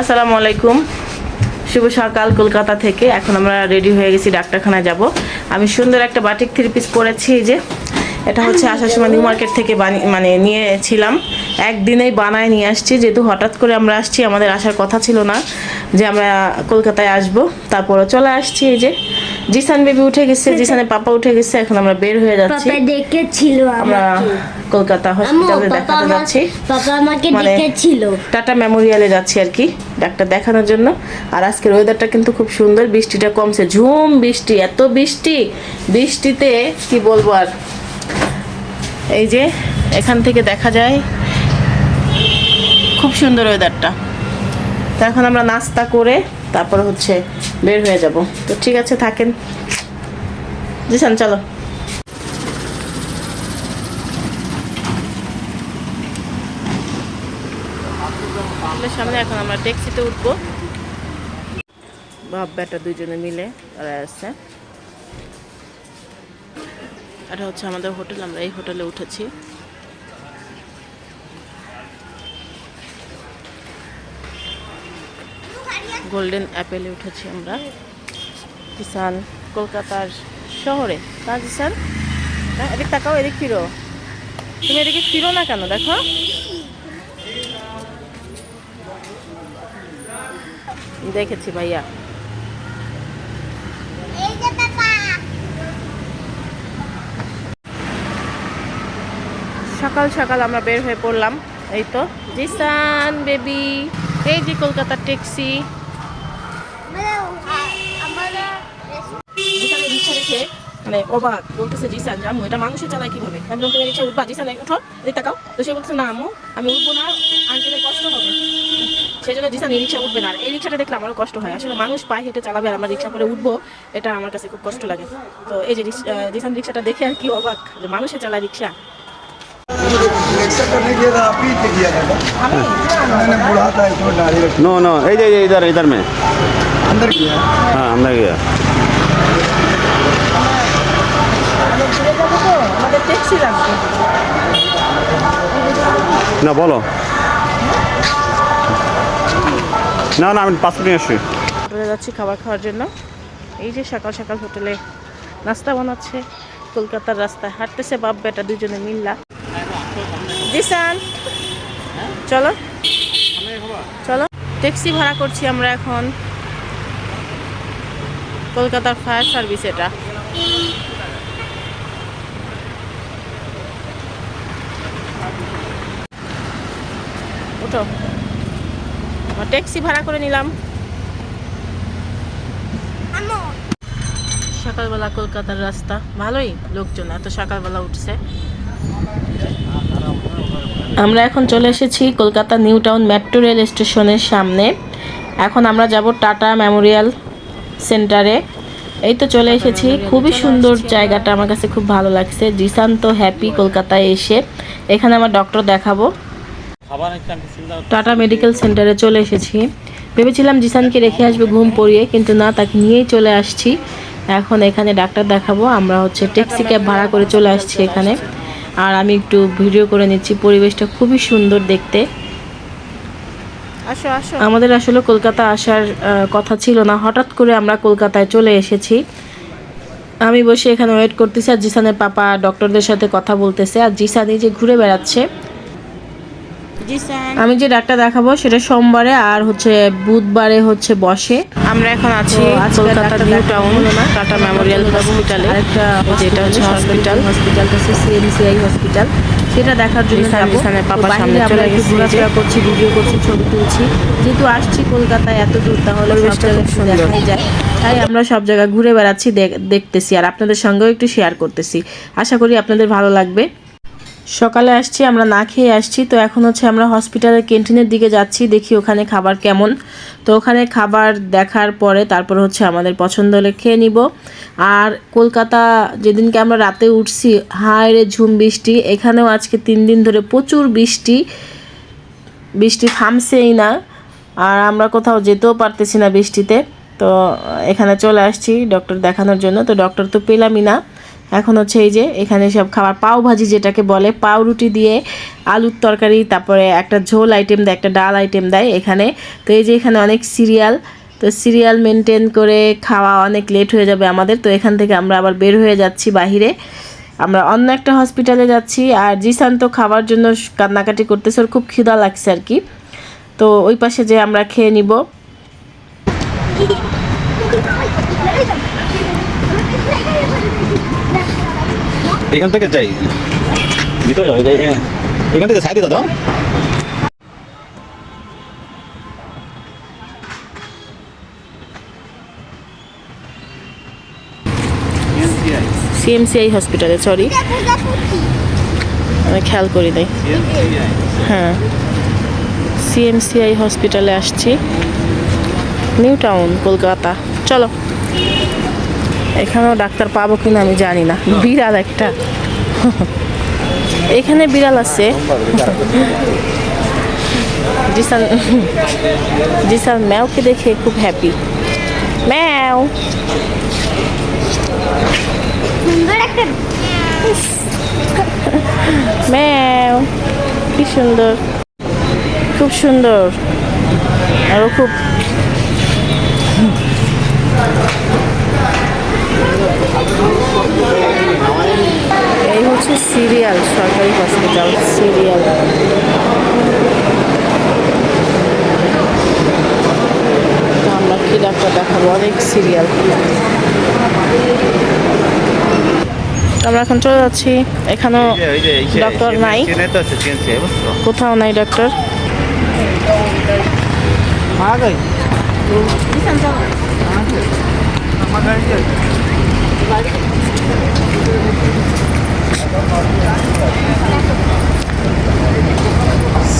আসসালামু আলাইকুম শুভ সকাল কলকাতা থেকে। এখন আমরা রেডি হয়ে গেছি, ডাক্তারখানায় যাব। আমি সুন্দর একটা বাটিক থ্রি পিস পরেছি, এই যে। এটা হচ্ছে আসার সময় নিউ মার্কেট থেকে বানিয়ে মানে নিয়েছিলাম। একদিনেই বানায় নিয়ে আসছি, যেহেতু হঠাৎ করে আমরা আসছি, আমাদের আসার কথা ছিল না যে আমরা কলকাতায় আসব। তারপরে চলে আসছি, এই যে। জিসান বেবি উঠে গেছে জিসানের পাপা উঠে গেছে এখন আমরা বের হয়ে যাচ্ছি। পাপা ডেকেছিল আমরা কলকাতা হসপিটালে দেখাতে যাচ্ছি। পাপা আমাকে মানে- ডেকেছিল। টাটা মেমোরিয়ালে যাচ্ছি আর কি ডাক্তার দেখানোর জন্য। আর আজকের ওয়েদারটা কিন্তু খুব সুন্দর বৃষ্টিটা কমছে ঝুম বৃষ্টি এত বৃষ্টি। বৃষ্টিতে কি বলব আর? এই যে এখান থেকে দেখা যায় খুব সুন্দর ওয়েদারটা তো এখন আমরা নাস্তা করে তারপর হচ্ছে বের হয়ে যাব। তো ঠিক আছে, থাকেন। জিসান, চলো। সামনে এখন আমরা ট্যাক্সিতে উঠবো। বাপ বেটা দুজনে মিলে তারা আসছে। এটা হচ্ছে আমাদের হোটেল, আমরা এই হোটেলে উঠেছি। গোল্ডেন অ্যাপেলে উঠেছি আমরা। কিষান কলকাতার শহরে। না কিষান এদিক তাকাও, এদিক ফিরো। তুমি এদিকে ফিরো না কেন, দেখো। দেখেছি ভাইয়া। সকাল সকাল আমরা বের হয়ে পড়লাম, এই তো। জিসান বেবি, এই যে কলকাতার ট্যাক্সি জিসানের রিক্সা দেখে মানে অবাক বলতেছে জিসান জামু এটা মানুষের চালায় কিভাবে আমি যখন তুমি রিক্সা উঠবা জিসান উঠো এদিক তাকাও তো সে বলতেছে না আম্মু আমি উঠবো না আঙ্কেলের কষ্ট হবে সেই জন্য জিসান এই রিক্সা উঠবে না আর এই রিক্সাটা দেখলে আমারও কষ্ট হয় আসলে মানুষ পায়ে হেঁটে চালাবে আর আমরা রিক্সা করে উঠবো এটা আমার কাছে খুব কষ্ট লাগে তো এই যে রিক্স- আহ, জিসান রিক্সাটা দেখে আর কি অবাক যে মানুষের চালায় রিক্সা सिलेक्शन करने किया था आप ही से किया था আমি मैंने बुढ़ा था इसमें डाली रखी नो नो इधर इधर इधर में अंदर किया हाँ अंदर गया আমাদের ট্যাক্সি লাগবে। না বলো। না না আমি পাসপোর্ট নিয়ে আসছি। হোটেলে যাচ্ছি খাবার খাওয়ার জন্য। এই যে সকাল সকাল হোটেলে নাস্তা বানাচ্ছে কলকাতার রাস্তায় হাঁটতেছে বাপ বেটা দুজনে মিল্লা। জিসান চলো। চলো। ট্যাক্সি ভাড়া করছি আমরা এখন। কলকাতার ফায়ার সার্ভিস এটা। আমরা ট্যাক্সি ভাড়া করে নিলাম। সকালবেলা কলকাতার রাস্তা। ভালোই লোকজন, এত সকালবেলা উঠছে। আমরা এখন চলে এসেছি Kolkata New Town metro rail স্টেশনের সামনে। এখন আমরা যাব টাটা মেমোরিয়াল সেন্টারে। এই তো চলে এসেছি। খুবই সুন্দর জায়গাটা, আমার কাছে খুব ভালো লাগছে। জিসান তো হ্যাপি কলকাতায় এসে। এখানে আমার ডক্টর দেখাবো। টাটা মেডিকেল সেন্টারে চলে এসেছি। ভেবেছিলাম জিসানকে রেখে আসবে ঘুম পড়িয়ে কিন্তু না তাকে নিয়েই চলে আসছি। এখন এখানে ডাক্তার দেখাবো আমরা হচ্ছে ট্যাক্সি ক্যাব ভাড়া করে চলে আসছি এখানে। আর আমি একটু ভিডিও করে নিচ্ছি পরিবেশটা খুবই সুন্দর দেখতে। আসো আসো। আমাদের আসলে কলকাতা আসার কথা ছিল না। হঠাৎ করে আমরা কলকাতায় চলে এসেছি। আমি বসে এখানে ওয়েট করতেছি আর জিসানের পাপা ডক্টরদের সাথে কথা বলতেছে। আর জিসান এই যে ঘুরে বেড়াচ্ছে আমি যে ডাক্তার দেখাবো সেটা সোমবারে আর হচ্ছে বুধবারে হচ্ছে বসে। আমরা এখন আছি Kolkata New Town Tata Memorial হসপিটালে একটা যেটা হচ্ছে হসপিটাল। হসপিটালটা হচ্ছে সিএমসিআই হসপিটাল। সেটা দেখার জন্য যাব। সামনে চলে গেছি ঘোরাফেরা করছি ভিডিও করছি ছবি তুলছি। যেহেতু আসছি কলকাতায় এত দূর তাহলে সব জায়গায় দেখাই যায়। তাই আমরা সব জায়গায় ঘুরে বেড়াচ্ছি দেখ- দেখতেছি। আর আপনাদের সঙ্গেও একটু শেয়ার করতেছি। আশা করি আপনাদের ভালো লাগবে। সকালে আসছি, আমরা না খেয়ে আসছি, তো এখন হচ্ছে আমরা হসপিটালের ক্যান্টিনের দিকে যাচ্ছি, দেখি ওখানে খাবার কেমন। তো ওখানে খাবার দেখার পরে তারপর হচ্ছে আমাদের পছন্দ হলে খেয়ে নিব। আর কলকাতা যেদিনকে আমরা রাতে উঠছি, হায় রে ঝুম বৃষ্টি, এখানেও আজকে তিন দিন ধরে প্রচুর বৃষ্টি। বৃষ্টি থামছেই না, আর আমরা কোথাও যেতেও পারতেছি না বৃষ্টিতে। তো এখানে চলে আসছি ডক্টর দেখানোর জন্য। তো ডক্টর তো পেলামই না। এখন হচ্ছে এই যে এখানে সব খাবার, পাও ভাজি যেটাকে বলে পাও রুটি দিয়ে আলুর তরকারি, তারপরে একটা ঝোল আইটেম দেয়, একটা ডাল আইটেম দেয় এখানে। তো এই যে এখানে অনেক সিরিয়াল তো সিরিয়াল মেনটেন করে খাওয়া অনেক লেট হয়ে যাবে আমাদের। তো এখান থেকে আমরা আবার বের হয়ে যাচ্ছি বাহিরে। আমরা অন্য একটা হসপিটালে যাচ্ছি আর জিসান তো খাবার জন্য কান্নাকাটি করতেছে, ওর খুব খিদা লাগছে আর কি। তো ওই পাশে যে আমরা খেয়ে নিব। এখান থেকে যাই। ভিতরে এই- এখান থেকে সাইডে দাদা সিএমসিআই হসপিটালে সরি আমি খেয়াল করি নাই। হ্যাঁ। সিএমসিআই হসপিটালে আসছি। New Town Kolkata. চলো। এখানেও ডাক্তার পাবো কিনা আমি জানি না। বিড়াল একটা। এখানে বিড়াল আছে। জিসান জিসান ম্যাওকে দেখে খুব হ্যাপি ম্যাও। ম্যাও কি সুন্দর। খুব সুন্দর। আরও খুব এই হচ্ছে সিরিয়াল সরকারি হসপিটাল সিরিয়াল আমরা কি ডাক্তার দেখাবো অনেক সিরিয়াল আমরা এখন চলে যাচ্ছি এখানেও ডক্টর নাই কোথাও নাই ডক্টর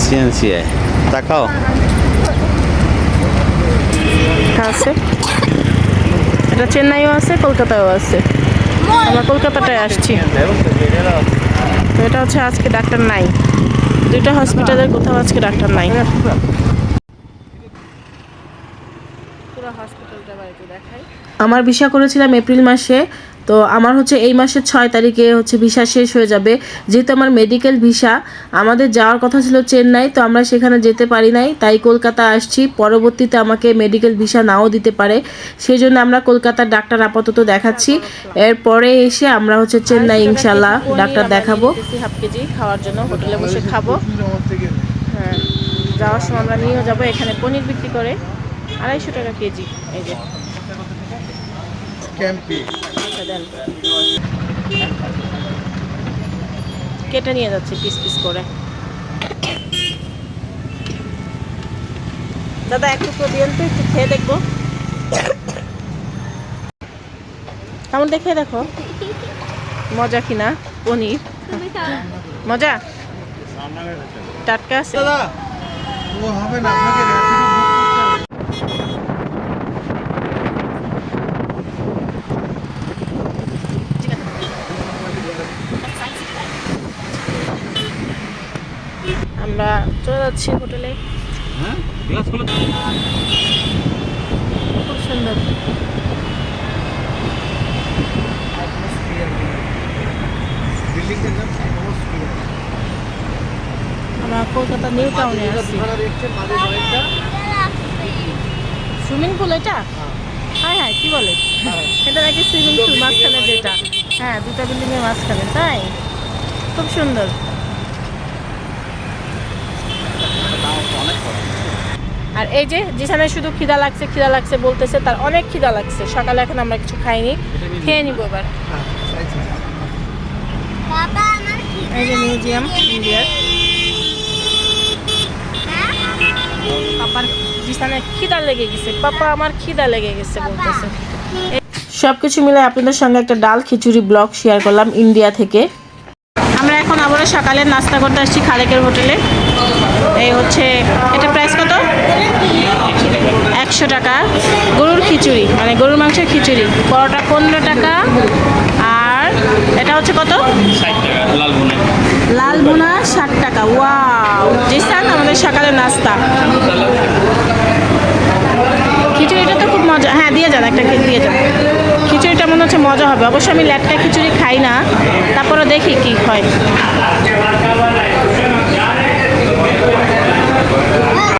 সিএনসিআই তাকাও আছে এটা চেন্নাইও আছে কলকাতায়ও আছে। আমরা কলকাতাটায় আসছি। তো এটা হচ্ছে আজকে ডাক্তার নাই। দুইটা হসপিটালের কোথাও আজকে ডাক্তার নাই। আমার ভিসা করেছিলাম এপ্রিল মাসে। তো আমার হচ্ছে এই মাসের ছয় তারিখে হচ্ছে ভিসা শেষ হয়ে যাবে। যেহেতু আমার মেডিকেল ভিসা, আমাদের যাওয়ার কথা ছিল চেন্নাই, তো আমরা সেখানে যেতে পারি নাই, তাই কলকাতা আসছি। পরবর্তীতে আমাকে মেডিকেল ভিসা নাও দিতে পারে। সেই জন্য আমরা কলকাতার ডাক্তার আপাতত দেখাচ্ছি। এরপরে এসে আমরা হচ্ছে চেন্নাই ইনশাল্লাহ ডাক্তার দেখাবো। হাফ কেজি খাওয়ার জন্য হোটেলে বসে খাব। হ্যাঁ যাওয়ার সময় আমরা নিয়েও যাব। এখানে পনির বিক্রি করে আড়াইশো টাকা কেজি, এই যে। আচ্ছা কেটে নিয়ে যাচ্ছে পিস পিস করে। দাদা এক টুকরো দিয়ে তো একটু খেয়ে দেখব। কেমন দেখে দেখো? মজা কিনা পনির। মজা? টাটকা আছে। দাদা ও হবে না আপনাকে র্যাপিডো বুক করতে হবে আমরা চলে যাচ্ছি হোটেলে। খুব সুন্দর। আমরা কলকাতা নিউ টাউনে সুইমিং পুল এটা? হ্যাঁ। হ্যাঁ কি বলে? এটা নাকি সুইমিং পুল মাঝখানে যেটা। হ্যাঁ দুটা বিল্ডিং এর মাঝখানে তাই? খুব সুন্দর। আর এই যে যেখানে শুধু খিদা লাগছে খিদা লাগছে বলতেছে, তার অনেক খিদা লাগছে। সকালে এখন আমরা কিছু খাইনি। খেয়ে নিবো এবার। এই যে মিউজিয়াম, ইন্ডিয়ার। পাপার জিসানে খিদা লেগে গেছে, পাপা আমার খিদা লেগে গেছে বলতেছে। সব মিলে আপনাদের সঙ্গে একটা ডাল খিচুড়ি ব্লগ শেয়ার করলাম ইন্ডিয়া থেকে। আমরা এখন আবার সকালে নাস্তা করতে আসছি খালেকের হোটেলে। এই হচ্ছে, এটা একশো টাকা। গরুর খিচুড়ি মানে গরুর মাংসের খিচুড়ি। পরোটা পনেরো টাকা। আর এটা হচ্ছে কত? লাল ভুনা ষাট টাকা। ওয়াও। জিসান, আমাদের সকালে নাস্তা। খিচুড়িটা তো খুব মজা হ্যাঁ দিয়ে যান একটা দিয়ে যান। খিচুড়িটা মনে হচ্ছে মজা হবে। অবশ্য আমি ল্যাটকা খিচুড়ি খাই না। তারপরে দেখি কি হয়।